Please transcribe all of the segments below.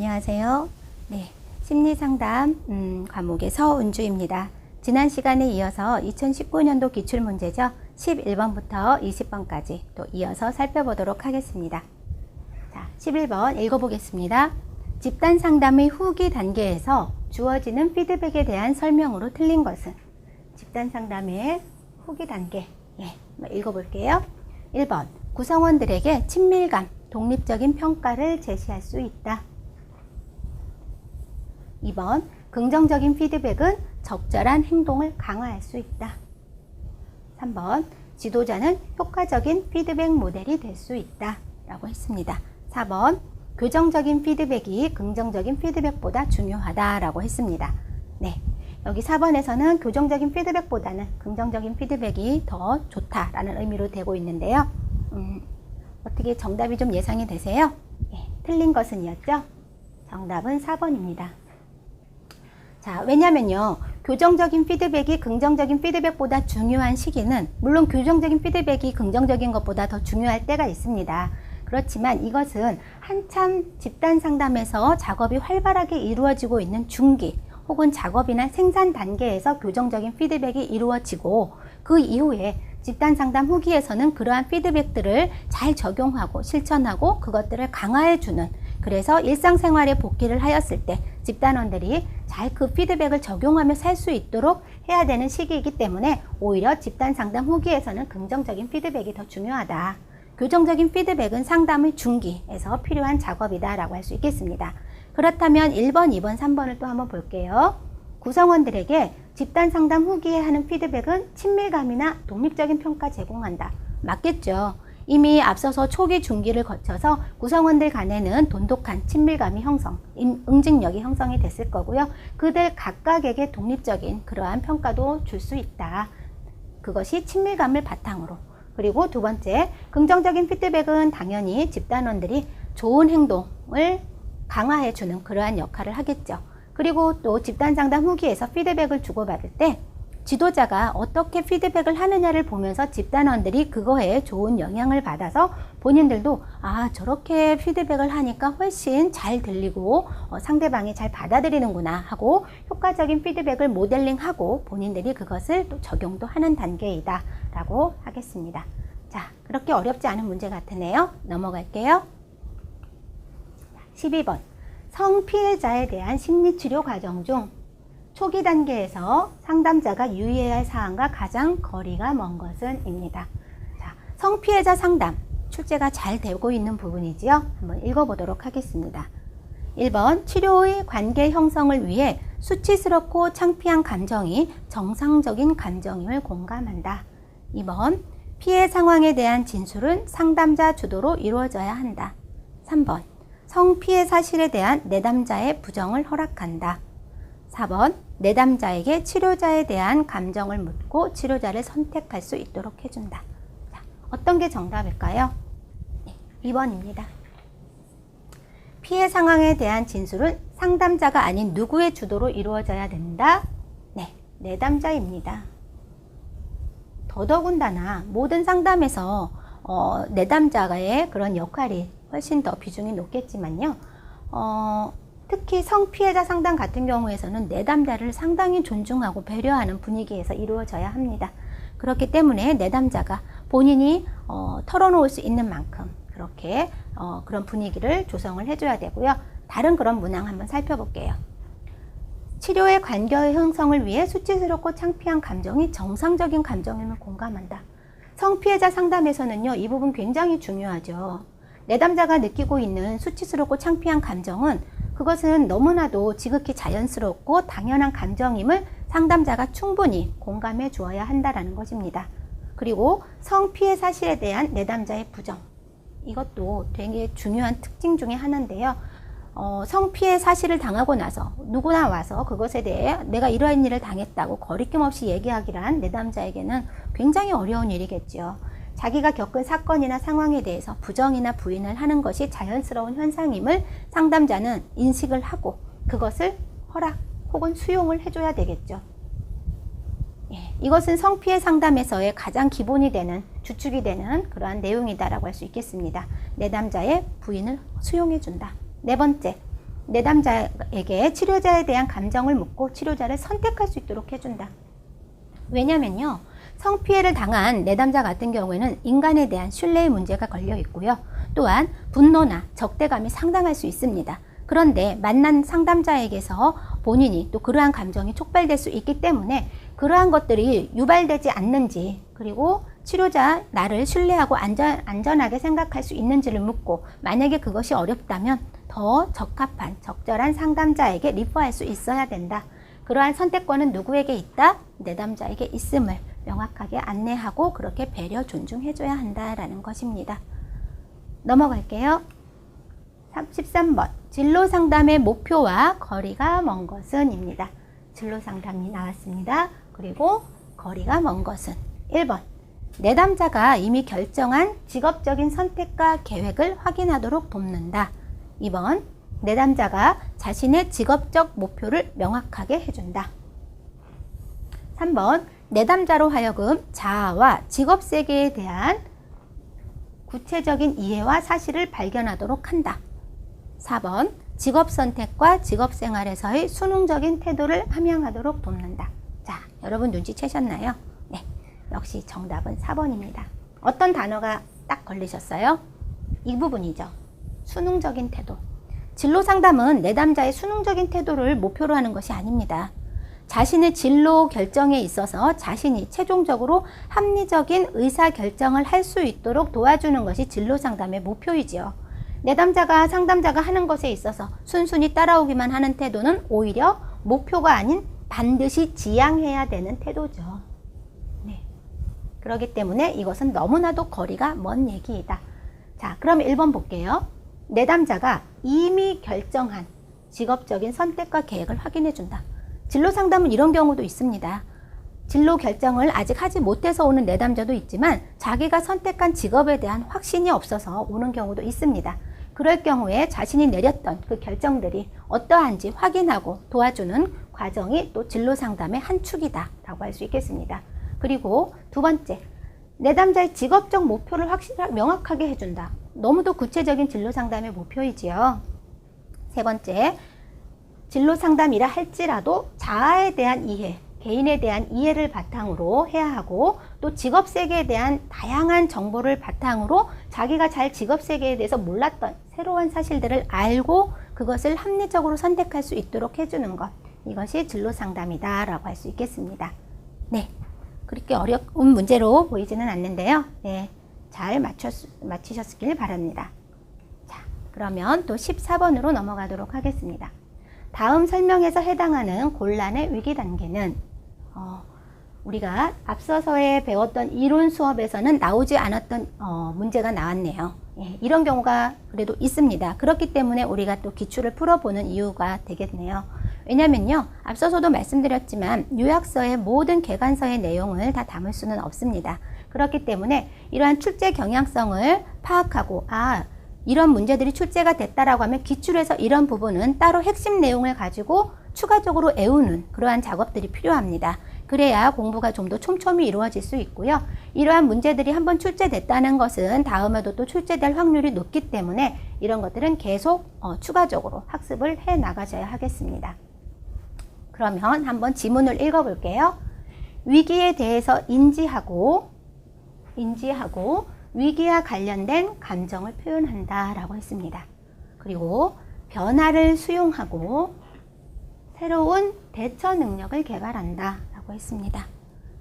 안녕하세요. 네, 심리상담 음, 과목의 서은주입니다. 지난 시간에 이어서 2019년도 기출문제죠. 11번부터 20번까지 또 이어서 살펴보도록 하겠습니다. 자, 11번 읽어보겠습니다. 집단 상담의 후기 단계에서 주어지는 피드백에 대한 설명으로 틀린 것은 집단 상담의 후기 단계. 예, 읽어볼게요. 1번 구성원들에게 친밀감, 독립적인 평가를 제시할 수 있다. 2번 긍정적인 피드백은 적절한 행동을 강화할 수 있다. 3번 지도자는 효과적인 피드백 모델이 될 수 있다. 라고 했습니다. 4번 교정적인 피드백이 긍정적인 피드백보다 중요하다 라고 했습니다. 네. 여기 4번에서는 교정적인 피드백보다는 긍정적인 피드백이 더 좋다라는 의미로 되고 있는데요. 음, 어떻게 정답이 좀 예상이 되세요? 예, 틀린 것은이었죠? 정답은 4번입니다. 자, 왜냐면요. 교정적인 피드백이 긍정적인 피드백보다 중요한 시기는 물론 교정적인 피드백이 긍정적인 것보다 더 중요할 때가 있습니다. 그렇지만 이것은 한참 집단 상담에서 작업이 활발하게 이루어지고 있는 중기 혹은 작업이나 생산 단계에서 교정적인 피드백이 이루어지고 그 이후에 집단 상담 후기에서는 그러한 피드백들을 잘 적용하고 실천하고 그것들을 강화해 주는 그래서 일상생활에 복귀를 하였을 때 집단원들이 잘 그 피드백을 적용하며 살 수 있도록 해야 되는 시기이기 때문에 오히려 집단 상담 후기에서는 긍정적인 피드백이 더 중요하다. 교정적인 피드백은 상담의 중기에서 필요한 작업이다라고 할 수 있겠습니다. 그렇다면 1번, 2번, 3번을 또 한번 볼게요. 구성원들에게 집단 상담 후기에 하는 피드백은 친밀감이나 독립적인 평가 제공한다. 맞겠죠? 이미 앞서서 초기 중기를 거쳐서 구성원들 간에는 돈독한 친밀감이 형성, 응징력이 형성이 됐을 거고요. 그들 각각에게 독립적인 그러한 평가도 줄 수 있다. 그것이 친밀감을 바탕으로. 그리고 두 번째, 긍정적인 피드백은 당연히 집단원들이 좋은 행동을 강화해 주는 그러한 역할을 하겠죠. 그리고 또 집단 상담 후기에서 피드백을 주고받을 때 지도자가 어떻게 피드백을 하느냐를 보면서 집단원들이 그거에 좋은 영향을 받아서 본인들도 아 저렇게 피드백을 하니까 훨씬 잘 들리고 어, 상대방이 잘 받아들이는구나 하고 효과적인 피드백을 모델링하고 본인들이 그것을 또 적용도 하는 단계이다 라고 하겠습니다. 자 그렇게 어렵지 않은 문제 같으네요. 넘어갈게요. 12번 성피해자에 대한 심리치료 과정 중 초기 단계에서 상담자가 유의해야 할 사항과 가장 거리가 먼 것은 입니다. 자, 성피해자 상담 출제가 잘 되고 있는 부분이지요. 한번 읽어보도록 하겠습니다. 1번 치료의 관계 형성을 위해 수치스럽고 창피한 감정이 정상적인 감정임을 공감한다. 2번 피해 상황에 대한 진술은 상담자 주도로 이루어져야 한다. 3번 성피해 사실에 대한 내담자의 부정을 허락한다. 4번 내담자에게 치료자에 대한 감정을 묻고 치료자를 선택할 수 있도록 해준다. 자, 어떤 게 정답일까요? 네, 2번입니다. 피해 상황에 대한 진술은 상담자가 아닌 누구의 주도로 이루어져야 된다? 네, 내담자입니다. 더더군다나 모든 상담에서 어, 내담자의 그런 역할이 훨씬 더 비중이 높겠지만요. 어, 특히 성피해자 상담 같은 경우에서는 내담자를 상당히 존중하고 배려하는 분위기에서 이루어져야 합니다. 그렇기 때문에 내담자가 본인이 어, 털어놓을 수 있는 만큼 그렇게 어, 그런 분위기를 조성을 해줘야 되고요. 다른 그런 문항 한번 살펴볼게요. 치료의 관계 형성을 위해 수치스럽고 창피한 감정이 정상적인 감정임을 공감한다. 성피해자 상담에서는요, 이 부분 굉장히 중요하죠. 내담자가 느끼고 있는 수치스럽고 창피한 감정은 그것은 너무나도 지극히 자연스럽고 당연한 감정임을 상담자가 충분히 공감해 주어야 한다라는 것입니다. 그리고 성피해 사실에 대한 내담자의 부정. 이것도 되게 중요한 특징 중의 하나인데요. 어, 성피해 사실을 당하고 나서 누구나 와서 그것에 대해 내가 이러한 일을 당했다고 거리낌 없이 얘기하기란 내담자에게는 굉장히 어려운 일이겠죠. 자기가 겪은 사건이나 상황에 대해서 부정이나 부인을 하는 것이 자연스러운 현상임을 상담자는 인식을 하고 그것을 허락 혹은 수용을 해줘야 되겠죠. 예, 이것은 성피해 상담에서의 가장 기본이 되는 주축이 되는 그러한 내용이다라고 할 수 있겠습니다. 내담자의 부인을 수용해준다. 네 번째, 내담자에게 치료자에 대한 감정을 묻고 치료자를 선택할 수 있도록 해준다. 왜냐면요. 성피해를 당한 내담자 같은 경우에는 인간에 대한 신뢰의 문제가 걸려 있고요. 또한 분노나 적대감이 상당할 수 있습니다. 그런데 만난 상담자에게서 본인이 또 그러한 감정이 촉발될 수 있기 때문에 그러한 것들이 유발되지 않는지 그리고 치료자 나를 신뢰하고 안전, 안전하게 생각할 수 있는지를 묻고 만약에 그것이 어렵다면 더 적합한 적절한 상담자에게 리퍼할 수 있어야 된다. 그러한 선택권은 누구에게 있다? 내담자에게 있음을 명확하게 안내하고 그렇게 배려 존중해줘야 한다라는 것입니다. 넘어갈게요. 13번 진로 상담의 목표와 거리가 먼 것은입니다. 진로 상담이 나왔습니다. 그리고 거리가 먼 것은 1번 내담자가 이미 결정한 직업적인 선택과 계획을 확인하도록 돕는다. 2번 내담자가 자신의 직업적 목표를 명확하게 해준다. 3번 내담자로 하여금 자아와 직업 세계에 대한 구체적인 이해와 사실을 발견하도록 한다. 4번 직업 선택과 직업 생활에서의 수능적인 태도를 함양하도록 돕는다. 자, 여러분 눈치채셨나요? 네. 역시 정답은 4번입니다. 어떤 단어가 딱 걸리셨어요? 이 부분이죠. 수능적인 태도. 진로 상담은 내담자의 수능적인 태도를 목표로 하는 것이 아닙니다. 자신의 진로 결정에 있어서 자신이 최종적으로 합리적인 의사 결정을 할 수 있도록 도와주는 것이 진로 상담의 목표이지요. 내담자가 상담자가 하는 것에 있어서 순순히 따라오기만 하는 태도는 오히려 목표가 아닌 반드시 지향해야 되는 태도죠. 네. 그렇기 때문에 이것은 너무나도 거리가 먼 얘기이다. 자, 그럼 1번 볼게요. 내담자가 이미 결정한 직업적인 선택과 계획을 확인해 준다. 진로 상담은 이런 경우도 있습니다. 진로 결정을 아직 하지 못해서 오는 내담자도 있지만 자기가 선택한 직업에 대한 확신이 없어서 오는 경우도 있습니다. 그럴 경우에 자신이 내렸던 그 결정들이 어떠한지 확인하고 도와주는 과정이 또 진로 상담의 한 축이다 라고 할 수 있겠습니다. 그리고 두 번째, 내담자의 직업적 목표를 확실하게 명확하게 해준다. 너무도 구체적인 진로 상담의 목표이지요. 세 번째, 진로 상담이라 할지라도 자아에 대한 이해, 개인에 대한 이해를 바탕으로 해야 하고 또 직업 세계에 대한 다양한 정보를 바탕으로 자기가 잘 직업 세계에 대해서 몰랐던 새로운 사실들을 알고 그것을 합리적으로 선택할 수 있도록 해주는 것. 이것이 진로 상담이다 라고 할 수 있겠습니다. 네. 그렇게 어려운 문제로 보이지는 않는데요. 네. 잘 맞췄, 맞히셨길 바랍니다. 자, 그러면 또 14번으로 넘어가도록 하겠습니다. 다음 설명에서 해당하는 곤란의 위기 단계는 어, 우리가 앞서서에 배웠던 이론 수업에서는 나오지 않았던 어, 문제가 나왔네요. 예, 이런 경우가 그래도 있습니다. 그렇기 때문에 우리가 또 기출을 풀어보는 이유가 되겠네요. 왜냐면요, 앞서서도 말씀드렸지만 요약서의 모든 개관서의 내용을 다 담을 수는 없습니다. 그렇기 때문에 이러한 출제 경향성을 파악하고 아 이런 문제들이 출제가 됐다라고 하면 기출에서 이런 부분은 따로 핵심 내용을 가지고 추가적으로 애우는 그러한 작업들이 필요합니다. 그래야 공부가 좀 더 촘촘히 이루어질 수 있고요. 이러한 문제들이 한번 출제됐다는 것은 다음에도 또 출제될 확률이 높기 때문에 이런 것들은 계속 어, 추가적으로 학습을 해 나가셔야 하겠습니다. 그러면 한번 지문을 읽어볼게요. 위기에 대해서 인지하고 인지하고 위기와 관련된 감정을 표현한다 라고 했습니다. 그리고 변화를 수용하고 새로운 대처 능력을 개발한다 라고 했습니다.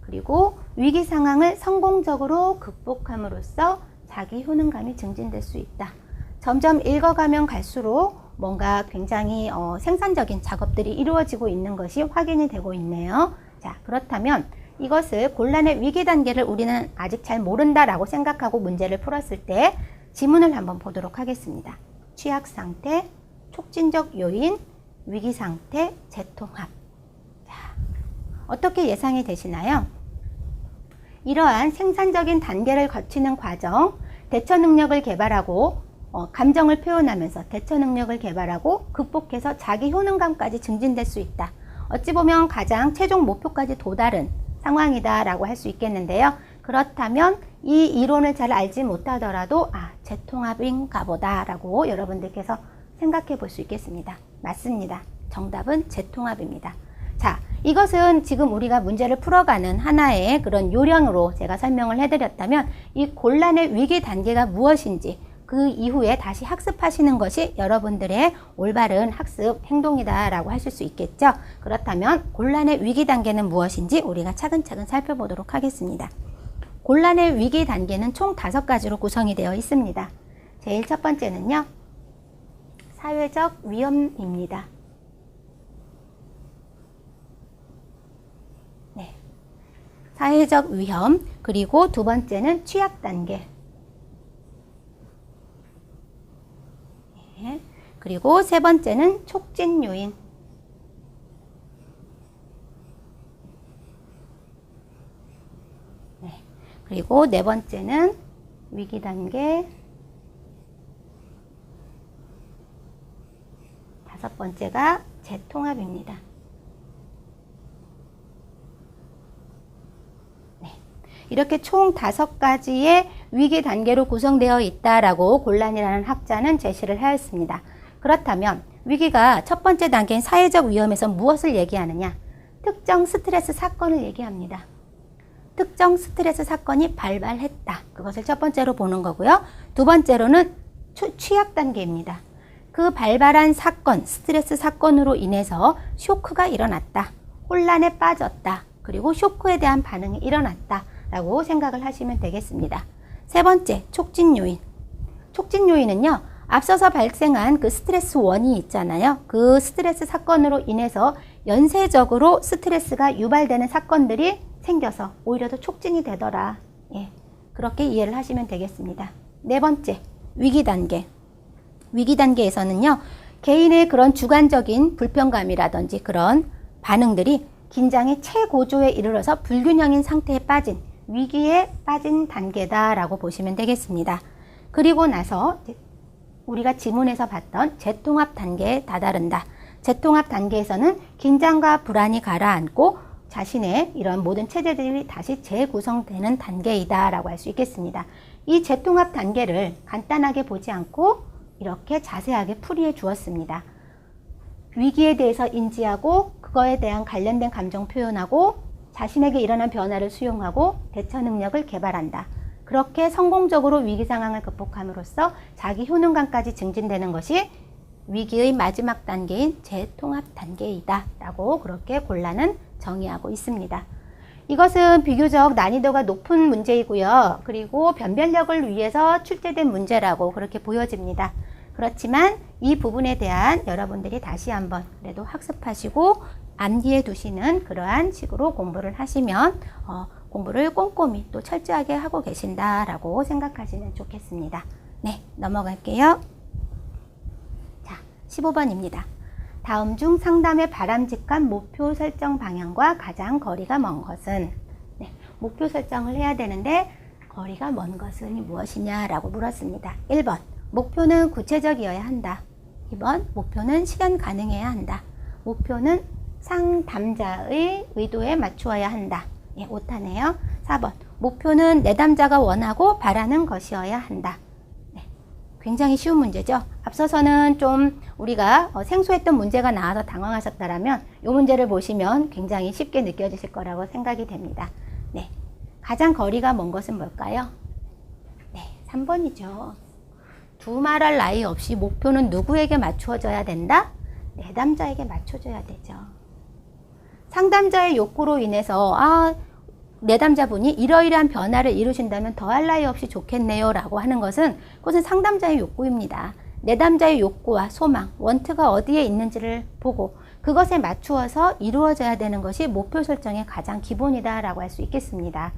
그리고 위기 상황을 성공적으로 극복함으로써 자기 효능감이 증진될 수 있다. 점점 읽어가면 갈수록 뭔가 굉장히 어, 생산적인 작업들이 이루어지고 있는 것이 확인이 되고 있네요. 자, 그렇다면 이것을 곤란의 위기 단계를 우리는 아직 잘 모른다라고 생각하고 문제를 풀었을 때 지문을 한번 보도록 하겠습니다. 취약 상태, 촉진적 요인, 위기 상태, 재통합. 자, 어떻게 예상이 되시나요? 이러한 생산적인 단계를 거치는 과정, 대처 능력을 개발하고 어, 감정을 표현하면서 대처 능력을 개발하고 극복해서 자기 효능감까지 증진될 수 있다. 어찌 보면 가장 최종 목표까지 도달은 상황이다라고 할 수 있겠는데요. 그렇다면 이 이론을 잘 알지 못하더라도 아, 재통합인가 보다라고 여러분들께서 생각해 볼 수 있겠습니다. 맞습니다. 정답은 재통합입니다. 자, 이것은 지금 우리가 문제를 풀어가는 하나의 그런 요령으로 제가 설명을 해드렸다면 이 곤란의 위기 단계가 무엇인지 그 이후에 다시 학습하시는 것이 여러분들의 올바른 학습 행동이다라고 하실 수 있겠죠. 그렇다면 곤란의 위기 단계는 무엇인지 우리가 차근차근 살펴보도록 하겠습니다. 곤란의 위기 단계는 총 다섯 가지로 구성이 되어 있습니다. 제일 첫 번째는요, 사회적 위험입니다. 네. 사회적 위험, 그리고 두 번째는 취약 단계. 네. 그리고 세 번째는 촉진 요인. 네. 그리고 네 번째는 위기 단계. 다섯 번째가 재통합입니다. 네. 이렇게 총 다섯 가지의 위기 단계로 구성되어 있다라고 곤란이라는 학자는 제시를 하였습니다. 그렇다면 위기가 첫 번째 단계인 사회적 위험에서 무엇을 얘기하느냐? 특정 스트레스 사건을 얘기합니다. 특정 스트레스 사건이 발발했다. 그것을 첫 번째로 보는 거고요. 두 번째로는 취약 단계입니다. 그 발발한 사건, 스트레스 사건으로 인해서 쇼크가 일어났다. 혼란에 빠졌다. 그리고 쇼크에 대한 반응이 일어났다. 라고 생각을 하시면 되겠습니다. 세 번째, 촉진 요인. 촉진 요인은요, 앞서서 발생한 그 스트레스 원이 있잖아요. 그 스트레스 사건으로 인해서 연쇄적으로 스트레스가 유발되는 사건들이 생겨서 오히려 더 촉진이 되더라. 예. 그렇게 이해를 하시면 되겠습니다. 네 번째, 위기 단계. 위기 단계에서는요, 개인의 그런 주관적인 불편감이라든지 그런 반응들이 긴장의 최고조에 이르러서 불균형인 상태에 빠진 위기에 빠진 단계다라고 보시면 되겠습니다. 그리고 나서 우리가 지문에서 봤던 재통합 단계에 다다른다. 재통합 단계에서는 긴장과 불안이 가라앉고 자신의 이런 모든 체제들이 다시 재구성되는 단계이다라고 할 수 있겠습니다. 이 재통합 단계를 간단하게 보지 않고 이렇게 자세하게 풀이해 주었습니다. 위기에 대해서 인지하고 그거에 대한 관련된 감정 표현하고 자신에게 일어난 변화를 수용하고 대처 능력을 개발한다. 그렇게 성공적으로 위기 상황을 극복함으로써 자기 효능감까지 증진되는 것이 위기의 마지막 단계인 재통합 단계이다. 라고 그렇게 곤란은 정의하고 있습니다. 이것은 비교적 난이도가 높은 문제이고요. 그리고 변별력을 위해서 출제된 문제라고 그렇게 보여집니다. 그렇지만 이 부분에 대한 여러분들이 다시 한번 그래도 학습하시고 암기해 두시는 그러한 식으로 공부를 하시면 어, 공부를 꼼꼼히 또 철저하게 하고 계신다라고 생각하시면 좋겠습니다. 네, 넘어갈게요. 자, 15번입니다. 다음 중 상담의 바람직한 목표 설정 방향과 가장 거리가 먼 것은 네, 목표 설정을 해야 되는데 거리가 먼 것은 무엇이냐라고 물었습니다. 1번 목표는 구체적이어야 한다. 2번 목표는 실현 가능해야 한다. 목표는 상담자의 의도에 맞추어야 한다. 예, 오타네요. 4번 목표는 내담자가 원하고 바라는 것이어야 한다. 네, 굉장히 쉬운 문제죠. 앞서서는 좀 우리가 어, 생소했던 문제가 나와서 당황하셨다라면 이 문제를 보시면 굉장히 쉽게 느껴지실 거라고 생각이 됩니다. 네, 가장 거리가 먼 것은 뭘까요? 네, 3번이죠. 두말할 나위 없이 목표는 누구에게 맞추어져야 된다? 내담자에게 맞춰줘야 되죠. 상담자의 욕구로 인해서 아 내담자분이 이러이러한 변화를 이루신다면 더할 나위 없이 좋겠네요 라고 하는 것은 그것은 상담자의 욕구입니다. 내담자의 욕구와 소망, 원트가 어디에 있는지를 보고 그것에 맞추어서 이루어져야 되는 것이 목표 설정의 가장 기본이다 라고 할 수 있겠습니다.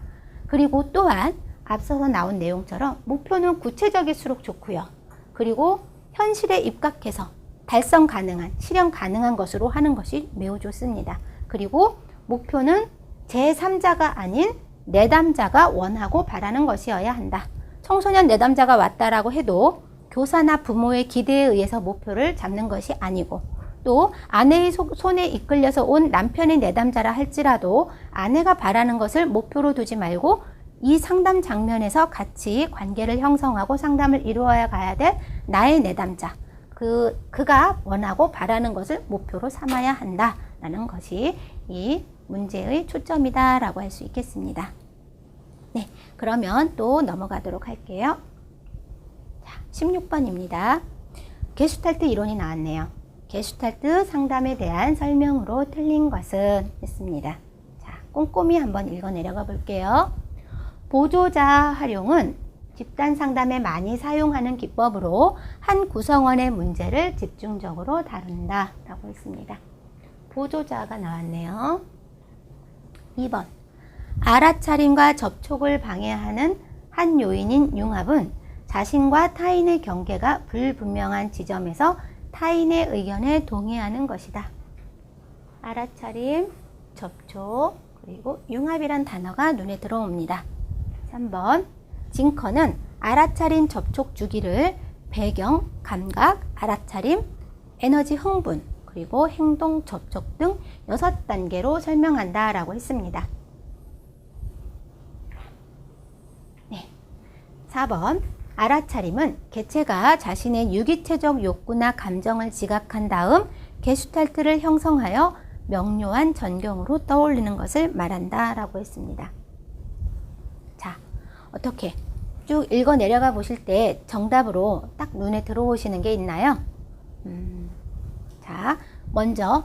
그리고 또한 앞서서 나온 내용처럼 목표는 구체적일수록 좋고요. 그리고 현실에 입각해서 달성 가능한, 실현 가능한 것으로 하는 것이 매우 좋습니다. 그리고 목표는 제3자가 아닌 내담자가 원하고 바라는 것이어야 한다. 청소년 내담자가 왔다라고 해도 교사나 부모의 기대에 의해서 목표를 잡는 것이 아니고 또 아내의 손에 이끌려서 온 남편의 내담자라 할지라도 아내가 바라는 것을 목표로 두지 말고 이 상담 장면에서 같이 관계를 형성하고 상담을 이루어야 가야 될 나의 내담자 그, 그가 원하고 바라는 것을 목표로 삼아야 한다 라는 것이 이 문제의 초점이다 라고 할 수 있겠습니다. 네, 그러면 또 넘어가도록 할게요. 자, 16번입니다. 게슈탈트 이론이 나왔네요. 게슈탈트 상담에 대한 설명으로 틀린 것은 했습니다. 자, 꼼꼼히 한번 읽어 내려가 볼게요. 보조자 활용은 집단 상담에 많이 사용하는 기법으로 한 구성원의 문제를 집중적으로 다룬다 라고 했습니다. 보조자가 나왔네요. 2번 알아차림과 접촉을 방해하는 한 요인인 융합은 자신과 타인의 경계가 불분명한 지점에서 타인의 의견에 동의하는 것이다. 알아차림, 접촉, 그리고 융합이란 단어가 눈에 들어옵니다. 3번 징커는 알아차림 접촉 주기를 배경, 감각, 알아차림, 에너지 흥분, 그리고 행동 접촉 등 6단계로 설명한다 라고 했습니다. 네. 4번 알아차림은 개체가 자신의 유기체적 욕구나 감정을 지각한 다음 게슈탈트를 형성하여 명료한 전경으로 떠올리는 것을 말한다 라고 했습니다. 자, 어떻게 쭉 읽어 내려가 보실 때 정답으로 딱 눈에 들어오시는 게 있나요? 음, 자, 먼저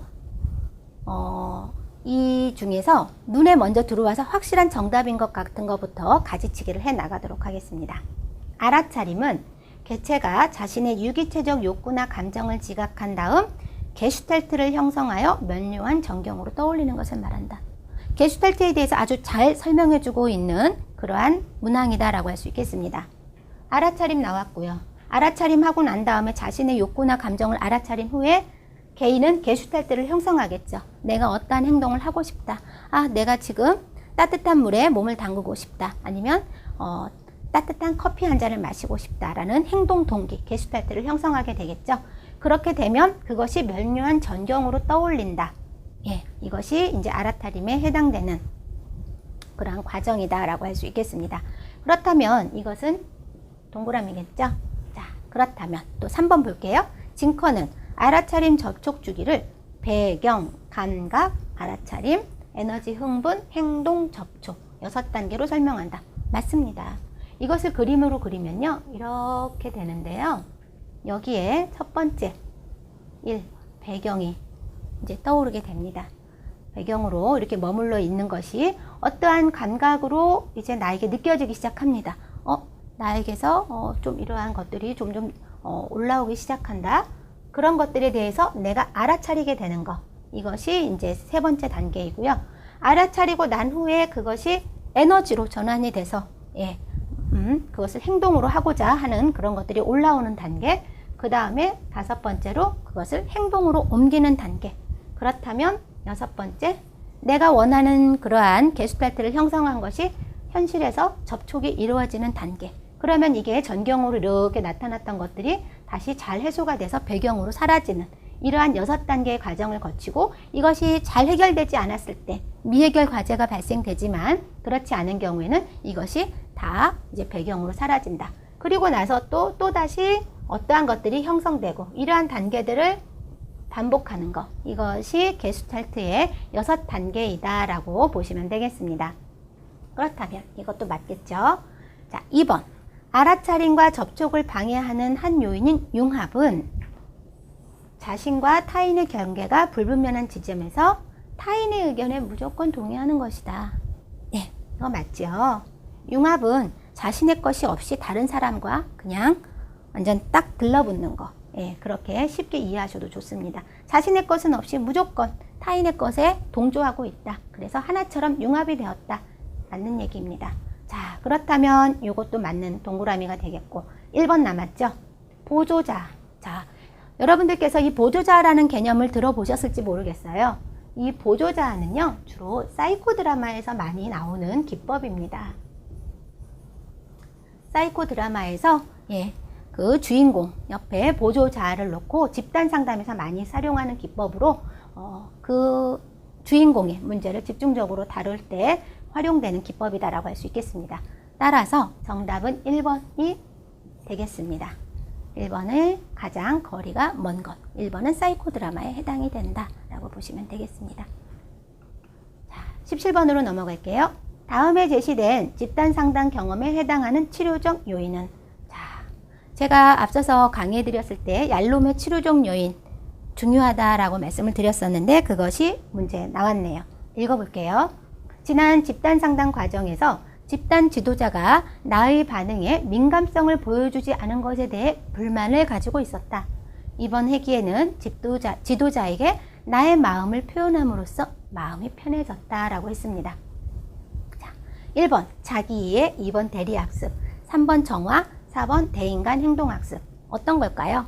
어, 이 중에서 눈에 먼저 들어와서 확실한 정답인 것 같은 것부터 가지치기를 해 나가도록 하겠습니다. 알아차림은 개체가 자신의 유기체적 욕구나 감정을 지각한 다음 게슈탈트를 형성하여 면류한 전경으로 떠올리는 것을 말한다. 게슈탈트에 대해서 아주 잘 설명해주고 있는 그러한 문항이다라고 할 수 있겠습니다. 알아차림 나왔고요. 알아차림하고 난 다음에 자신의 욕구나 감정을 알아차린 후에 개인은 게슈탈트를 형성하겠죠. 내가 어떠한 행동을 하고 싶다. 아, 내가 지금 따뜻한 물에 몸을 담그고 싶다. 아니면 어, 따뜻한 커피 한 잔을 마시고 싶다라는 행동 동기, 게슈탈트를 형성하게 되겠죠. 그렇게 되면 그것이 멸류한 전경으로 떠올린다. 예, 이것이 이제 아라타림에 해당되는 그러한 과정이다라고 할 수 있겠습니다. 그렇다면 이것은 동그라미겠죠? 자, 그렇다면 또 3번 볼게요. 징커는 알아차림 접촉 주기를 배경, 감각, 알아차림, 에너지 흥분, 행동 접촉 여섯 단계로 설명한다. 맞습니다. 이것을 그림으로 그리면요. 이렇게 되는데요. 여기에 첫 번째 1. 배경이 이제 떠오르게 됩니다. 배경으로 이렇게 머물러 있는 것이 어떠한 감각으로 이제 나에게 느껴지기 시작합니다. 어, 나에게서 어, 좀 이러한 것들이 점점 어, 올라오기 시작한다. 그런 것들에 대해서 내가 알아차리게 되는 것. 이것이 이제 세 번째 단계이고요. 알아차리고 난 후에 그것이 에너지로 전환이 돼서, 예, 음, 그것을 행동으로 하고자 하는 그런 것들이 올라오는 단계. 그 다음에 다섯 번째로 그것을 행동으로 옮기는 단계. 그렇다면 여섯 번째, 내가 원하는 그러한 게스탈트를 형성한 것이 현실에서 접촉이 이루어지는 단계. 그러면 이게 전경으로 이렇게 나타났던 것들이 다시 잘 해소가 돼서 배경으로 사라지는 이러한 여섯 단계의 과정을 거치고 이것이 잘 해결되지 않았을 때 미해결 과제가 발생되지만 그렇지 않은 경우에는 이것이 다 이제 배경으로 사라진다. 그리고 나서 또, 또 다시 어떠한 것들이 형성되고 이러한 단계들을 반복하는 것. 이것이 게스탈트의 여섯 단계이다라고 보시면 되겠습니다. 그렇다면 이것도 맞겠죠? 자, 2번. 알아차림과 접촉을 방해하는 한 요인인 융합은 자신과 타인의 경계가 불분명한 지점에서 타인의 의견에 무조건 동의하는 것이다. 네, 이거 맞죠? 융합은 자신의 것이 없이 다른 사람과 그냥 완전 딱 들러붙는 거. 예, 그렇게 쉽게 이해하셔도 좋습니다. 자신의 것은 없이 무조건 타인의 것에 동조하고 있다. 그래서 하나처럼 융합이 되었다. 맞는 얘기입니다. 자, 그렇다면 이것도 맞는 동그라미가 되겠고 1번 남았죠? 보조자. 자, 여러분들께서 이 보조자라는 개념을 들어보셨을지 모르겠어요. 이 보조자는요, 주로 사이코 드라마에서 많이 나오는 기법입니다. 사이코 드라마에서 예, 그 주인공 옆에 보조자를 놓고 집단 상담에서 많이 사용하는 기법으로 어, 그 주인공의 문제를 집중적으로 다룰 때 활용되는 기법이다라고 할 수 있겠습니다. 따라서 정답은 1번이 되겠습니다. 1번을 가장 거리가 먼 것. 1번은 사이코 드라마에 해당이 된다라고 보시면 되겠습니다. 자, 17번으로 넘어갈게요. 다음에 제시된 집단 상담 경험에 해당하는 치료적 요인은 자, 제가 앞서서 강의해 드렸을 때 얄롬의 치료적 요인 중요하다라고 말씀을 드렸었는데 그것이 문제에 나왔네요. 읽어볼게요. 지난 집단 상담 과정에서 집단 지도자가 나의 반응에 민감성을 보여주지 않은 것에 대해 불만을 가지고 있었다. 이번 회기에는 지도자, 지도자에게 나의 마음을 표현함으로써 마음이 편해졌다라고 했습니다. 자, 1번 자기 이해, 2번 대리학습, 3번 정화, 4번 대인간 행동학습. 어떤 걸까요?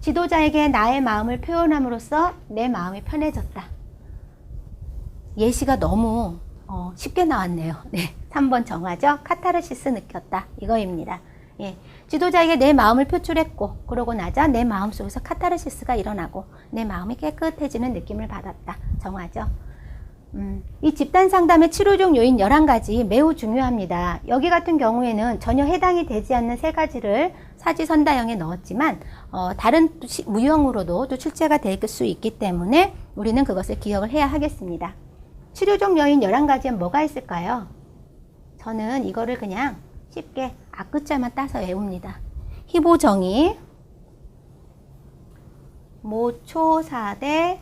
지도자에게 나의 마음을 표현함으로써 내 마음이 편해졌다. 예시가 너무 어, 쉽게 나왔네요. 네, 3번 정하죠. 카타르시스 느꼈다. 이거입니다. 예, 지도자에게 내 마음을 표출했고 그러고 나자 내 마음 속에서 카타르시스가 일어나고 내 마음이 깨끗해지는 느낌을 받았다. 정하죠. 음, 이 집단 상담의 치료적 요인 11가지 매우 중요합니다. 여기 같은 경우에는 전혀 해당이 되지 않는 세 가지를 사지선다형에 넣었지만 어, 다른 시, 무형으로도 또 출제가 될 수 있기 때문에 우리는 그것을 기억을 해야 하겠습니다. 치료적 요인 11가지엔 뭐가 있을까요? 저는 이거를 그냥 쉽게 앞글자만 따서 외웁니다. 희보정의, 모초사대,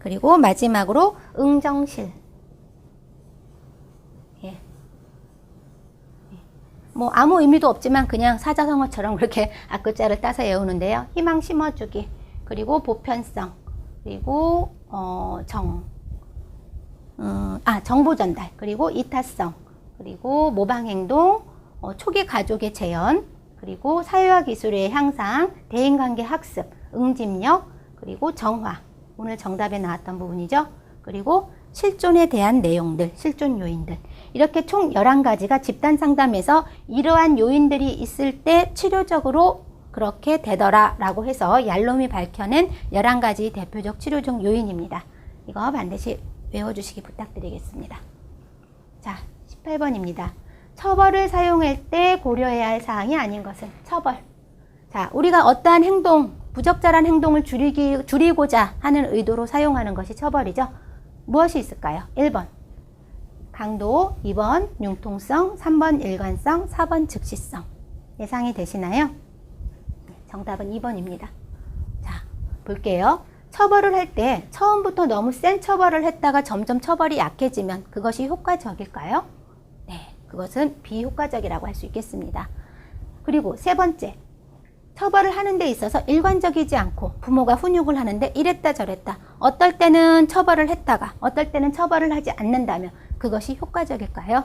그리고 마지막으로 응정실. 예. 뭐 아무 의미도 없지만 그냥 사자성어처럼 그렇게 앞글자를 따서 외우는데요. 희망 심어주기, 그리고 보편성, 그리고 어, 정, 음, 아 정보 전달, 그리고 이타성, 그리고 모방 행동, 어, 초기 가족의 재현, 그리고 사회화 기술의 향상, 대인관계 학습, 응집력, 그리고 정화. 오늘 정답에 나왔던 부분이죠. 그리고 실존에 대한 내용들, 실존 요인들. 이렇게 총 11가지가 집단 상담에서 이러한 요인들이 있을 때 치료적으로 그렇게 되더라 라고 해서 얄롬이 밝혀낸 11가지 대표적 치료적 요인입니다. 이거 반드시 외워주시기 부탁드리겠습니다. 자, 18번입니다. 처벌을 사용할 때 고려해야 할 사항이 아닌 것은 처벌. 자, 우리가 어떠한 행동, 부적절한 행동을 줄이기, 줄이고자 하는 의도로 사용하는 것이 처벌이죠. 무엇이 있을까요? 1번. 강도, 2번 융통성, 3번 일관성, 4번 즉시성. 예상이 되시나요? 정답은 2번입니다. 자, 볼게요. 처벌을 할 때 처음부터 너무 센 처벌을 했다가 점점 처벌이 약해지면 그것이 효과적일까요? 네, 그것은 비효과적이라고 할 수 있겠습니다. 그리고 세 번째, 처벌을 하는 데 있어서 일관적이지 않고 부모가 훈육을 하는데 이랬다 저랬다. 어떨 때는 처벌을 했다가 어떨 때는 처벌을 하지 않는다면 그것이 효과적일까요?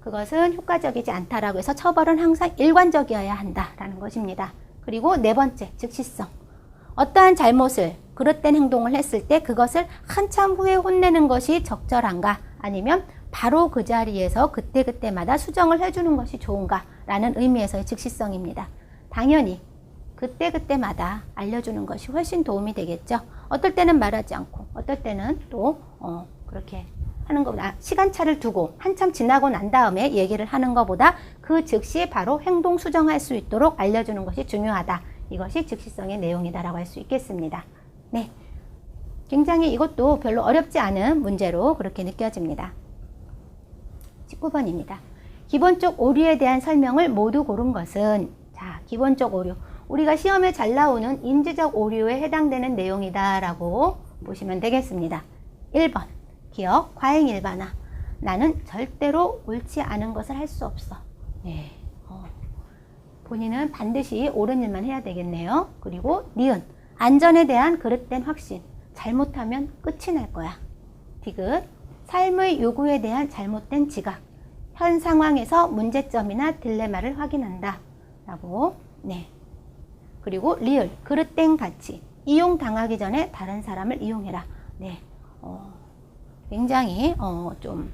그것은 효과적이지 않다라고 해서 처벌은 항상 일관적이어야 한다라는 것입니다. 그리고 네 번째, 즉시성. 어떠한 잘못을 그릇된 행동을 했을 때 그것을 한참 후에 혼내는 것이 적절한가 아니면 바로 그 자리에서 그때그때마다 수정을 해주는 것이 좋은가 라는 의미에서의 즉시성입니다. 당연히 그때그때마다 알려주는 것이 훨씬 도움이 되겠죠. 어떨 때는 말하지 않고 어떨 때는 또 어, 그렇게 하는 것보다 시간차를 두고 한참 지나고 난 다음에 얘기를 하는 것보다 그 즉시 바로 행동 수정할 수 있도록 알려주는 것이 중요하다. 이것이 즉시성의 내용이다라고 할 수 있겠습니다. 네. 굉장히 이것도 별로 어렵지 않은 문제로 그렇게 느껴집니다. 19번입니다. 기본적 오류에 대한 설명을 모두 고른 것은 자, 기본적 오류. 우리가 시험에 잘 나오는 인지적 오류에 해당되는 내용이다라고 보시면 되겠습니다. 1번. 기억, 과잉 일반화. 나는 절대로 옳지 않은 것을 할 수 없어. 네. 어. 본인은 반드시 옳은 일만 해야 되겠네요. 그리고 니은. 안전에 대한 그릇된 확신. 잘못하면 끝이 날 거야. 디귿. 삶의 요구에 대한 잘못된 지각. 현 상황에서 문제점이나 딜레마를 확인한다. 라고. 네. 그리고 리을. 그릇된 가치. 이용 당하기 전에 다른 사람을 이용해라. 네. 어, 굉장히 어, 좀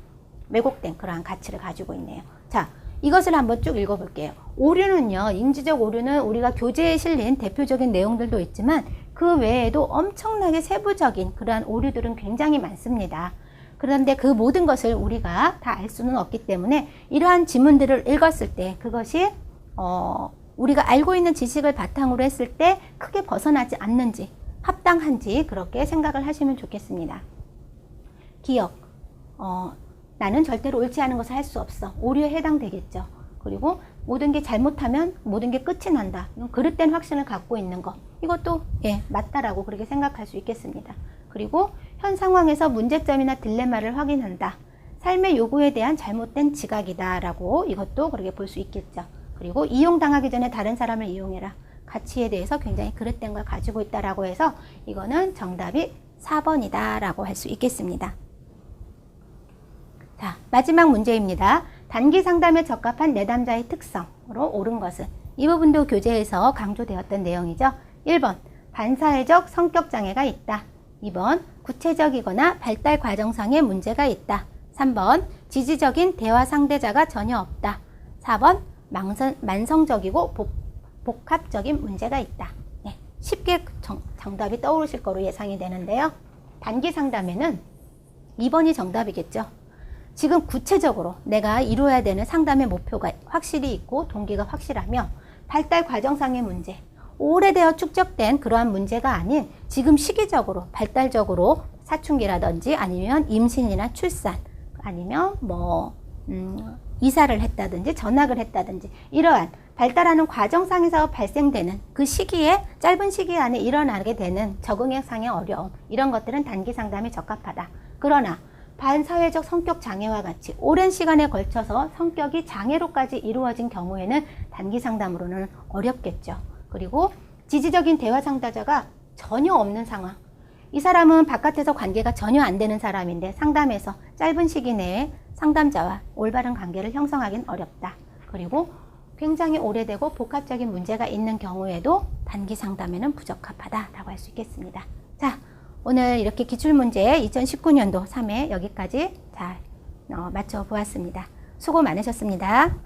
왜곡된 그러한 가치를 가지고 있네요. 자, 이것을 한번 쭉 읽어볼게요. 오류는요, 인지적 오류는 우리가 교재에 실린 대표적인 내용들도 있지만 그 외에도 엄청나게 세부적인 그러한 오류들은 굉장히 많습니다. 그런데 그 모든 것을 우리가 다 알 수는 없기 때문에 이러한 지문들을 읽었을 때 그것이 어, 우리가 알고 있는 지식을 바탕으로 했을 때 크게 벗어나지 않는지 합당한지 그렇게 생각을 하시면 좋겠습니다. 기억. 어, 나는 절대로 옳지 않은 것을 할 수 없어. 오류에 해당되겠죠. 그리고 모든 게 잘못하면 모든 게 끝이 난다. 그릇된 확신을 갖고 있는 것. 이것도 예, 맞다라고 그렇게 생각할 수 있겠습니다. 그리고 현 상황에서 문제점이나 딜레마를 확인한다. 삶의 요구에 대한 잘못된 지각이다라고 이것도 그렇게 볼 수 있겠죠. 그리고 이용당하기 전에 다른 사람을 이용해라. 가치에 대해서 굉장히 그릇된 걸 가지고 있다라고 해서 이거는 정답이 4번이다라고 할 수 있겠습니다. 자, 마지막 문제입니다. 단기 상담에 적합한 내담자의 특성으로 옳은 것은 이 부분도 교재에서 강조되었던 내용이죠. 1번 반사회적 성격 장애가 있다. 2번 구체적이거나 발달 과정상의 문제가 있다. 3번 지지적인 대화 상대자가 전혀 없다. 4번 망선, 만성적이고 복, 복합적인 문제가 있다. 네, 쉽게 정, 정답이 떠오르실 거로 예상이 되는데요. 단기 상담에는 2번이 정답이겠죠. 지금 구체적으로 내가 이루어야 되는 상담의 목표가 확실히 있고 동기가 확실하며 발달 과정상의 문제, 오래되어 축적된 그러한 문제가 아닌 지금 시기적으로 발달적으로 사춘기라든지 아니면 임신이나 출산 아니면 뭐 음, 이사를 했다든지 전학을 했다든지 이러한 발달하는 과정상에서 발생되는 그 시기에 짧은 시기 안에 일어나게 되는 적응상의 어려움 이런 것들은 단기 상담에 적합하다. 그러나 반사회적 성격 장애와 같이 오랜 시간에 걸쳐서 성격이 장애로까지 이루어진 경우에는 단기 상담으로는 어렵겠죠. 그리고 지지적인 대화 상담자가 전혀 없는 상황. 이 사람은 바깥에서 관계가 전혀 안 되는 사람인데 상담에서 짧은 시기 내에 상담자와 올바른 관계를 형성하기는 어렵다. 그리고 굉장히 오래되고 복합적인 문제가 있는 경우에도 단기 상담에는 부적합하다라고 할 수 있겠습니다. 자, 오늘 이렇게 기출문제 2019년도 3회 여기까지 잘 어, 맞춰보았습니다. 수고 많으셨습니다.